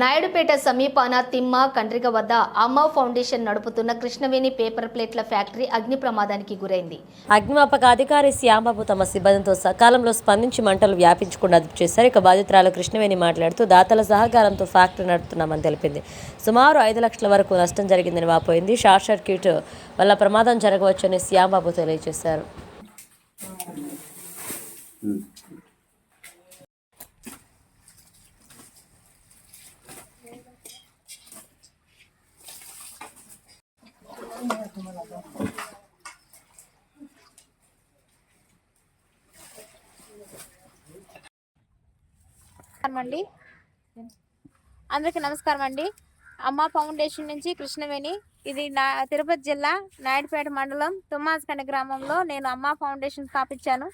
నాయుడుపేట సమీపాన తిమ్మ కండ్రిగ వద్ద అమ్మ ఫౌండేషన్ నడుపుతున్న కృష్ణవేణి పేపర్ ప్లేట్ల ఫ్యాక్టరీ అగ్ని ప్రమాదానికి గురైంది. అగ్నిమాపక అధికారి శ్యాంబాబు తమ సిబ్బందితో సకాలంలో స్పందించి మంటలు వ్యాపించకుండా అదుపు చేశారు ఇక బాధితురాలు కృష్ణవేణి మాట్లాడుతూ దాతల సహకారంతో ఫ్యాక్టరీ నడుపుతున్నామని తెలిపింది. సుమారు ఐదు లక్షల వరకు నష్టం జరిగిందని వాపోయింది. షార్ట్ సర్క్యూట్ వల్ల ప్రమాదం జరగవచ్చని శ్యాంబాబు తెలియజేశారు. అండి అందరికీ నమస్కారం అండి అమ్మ ఫౌండేషన్ నుంచి కృష్ణవేణి. ఇది నా తిరుపతి జిల్లా నాయుడుపేట మండలం తుమ్మాజకండ గ్రామంలో నేను అమ్మ ఫౌండేషన్ స్థాపించాను.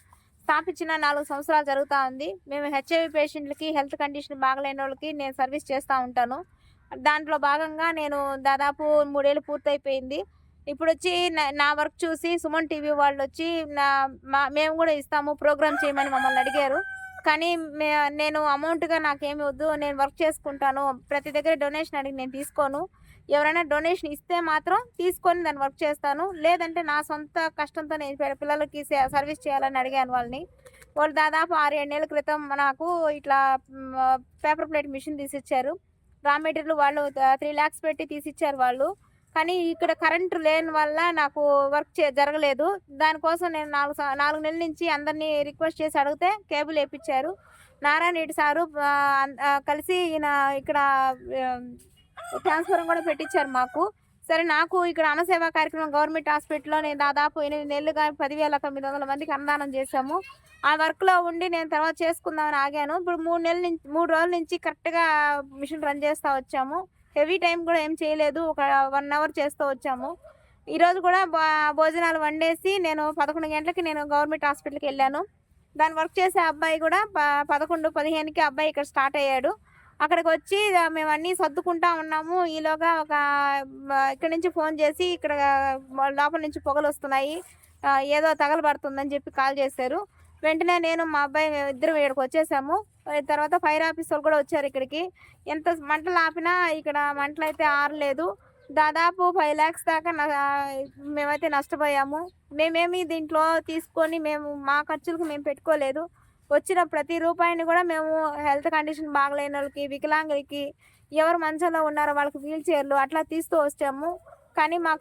స్థాపించిన నాలుగు సంవత్సరాలు జరుగుతూ ఉంది. మేము హెచ్ఐవి పేషెంట్లకి హెల్త్ కండిషన్ బాగలేని వాళ్ళకి నేను సర్వీస్ చేస్తూ ఉంటాను. దాంట్లో భాగంగా నేను దాదాపు మూడేళ్ళు పూర్తయిపోయింది. ఇప్పుడు వచ్చి నా- నా వర్క్ చూసి సుమన్ టీవీ వాళ్ళు వచ్చి నా మా మేము కూడా ఇస్తాము ప్రోగ్రామ్ చేయమని మమ్మల్ని అడిగారు. కానీ నేను అమౌంట్గా నాకేమి వద్దు నేను వర్క్ చేసుకుంటాను ప్రతి దగ్గర డొనేషన్ అడిగి నేను తీసుకోను. ఎవరైనా డొనేషన్ ఇస్తే మాత్రం తీసుకొని దాన్ని వర్క్ చేస్తాను. లేదంటే నా సొంత కష్టంతో నేను పిల్లలకి సే- సర్వీస్ చేయాలని అడిగాను వాళ్ళని. వాళ్ళు దాదాపు ఆరు ఏడు నెలల క్రితం నాకు ఇట్లా paper plate machine తీసిచ్చారు. Raw material వాళ్ళు త్రీ ల్యాక్స్ పెట్టి తీసిచ్చారు వాళ్ళు. కానీ ఇక్కడ కరెంటు లేని వల్ల నాకు వర్క్ చే జరగలేదు. దానికోసం నేను నాలుగు స- నాలుగు నెలల నుంచి అందరినీ రిక్వెస్ట్ చేసి అడిగితే కేబుల్ వేయించారు నారాయణ రెడ్డి సారు కలిసి ఈయన ఇక్కడ ట్రాన్స్ఫర్ కూడా పెట్టించారు మాకు. సరే నాకు ఇక్కడ అన్నసేవా కార్యక్రమం గవర్నమెంట్ హాస్పిటల్లో నేను దాదాపు ఎనిమిది నెలలుగా పదివేల తొమ్మిది వందల మందికి అన్నదానం చేశాము. ఆ వర్క్లో ఉండి నేను తర్వాత చేసుకుందామని ఆగాను. ఇప్పుడు మూడు నెలల నుంచి మూడు రోజుల నుంచి కరెక్ట్గా మిషన్ రన్ చేస్తూ వచ్చాము. హెవీ టైం కూడా ఏం చేయలేదు. ఒక వన్ అవర్ చేస్తూ వచ్చాము. ఈరోజు కూడా భోజనాలు వండేసి నేను పదకొండు గంటలకి నేను గవర్నమెంట్ హాస్పిటల్కి వెళ్ళాను. దాని వర్క్ చేసే అబ్బాయి కూడా ప- పదకొండు పదిహేనుకి అబ్బాయి ఇక్కడ స్టార్ట్ అయ్యాడు. అక్కడికి వచ్చి మేము అన్నీ సర్దుకుంటా ఉన్నాము. ఈలోగా ఒక ఇక్కడ నుంచి ఫోన్ చేసి ఇక్కడ లోపల నుంచి పొగలు వస్తున్నాయి. ఏదో తగలబడుతుందని చెప్పి కాల్ చేశారు. వెంటనే నేను మా అబ్బాయి మేము ఇద్దరు ఇక్కడికి వచ్చేసాము. తర్వాత ఫైర్ ఆఫీసర్ కూడా వచ్చారు ఇక్కడికి. ఎంత మంటలు ఆపినా ఇక్కడ మంటలు అయితే ఆరలేదు. దాదాపు ఫైవ్ ల్యాక్స్ దాకా మేమైతే నష్టపోయాము. మేమేమి దీంట్లో తీసుకొని మేము మా ఖర్చులకు మేము పెట్టుకోలేదు. వచ్చిన ప్రతి రూపాయిని కూడా మేము హెల్త్ కండిషన్ బాగలేని వాళ్ళకి వికలాంగులకి ఎవరు మంచంలో ఉన్నారో వాళ్ళకి వీల్ చైర్లు అట్లా తీస్తూ వచ్చాము. కానీ మాకు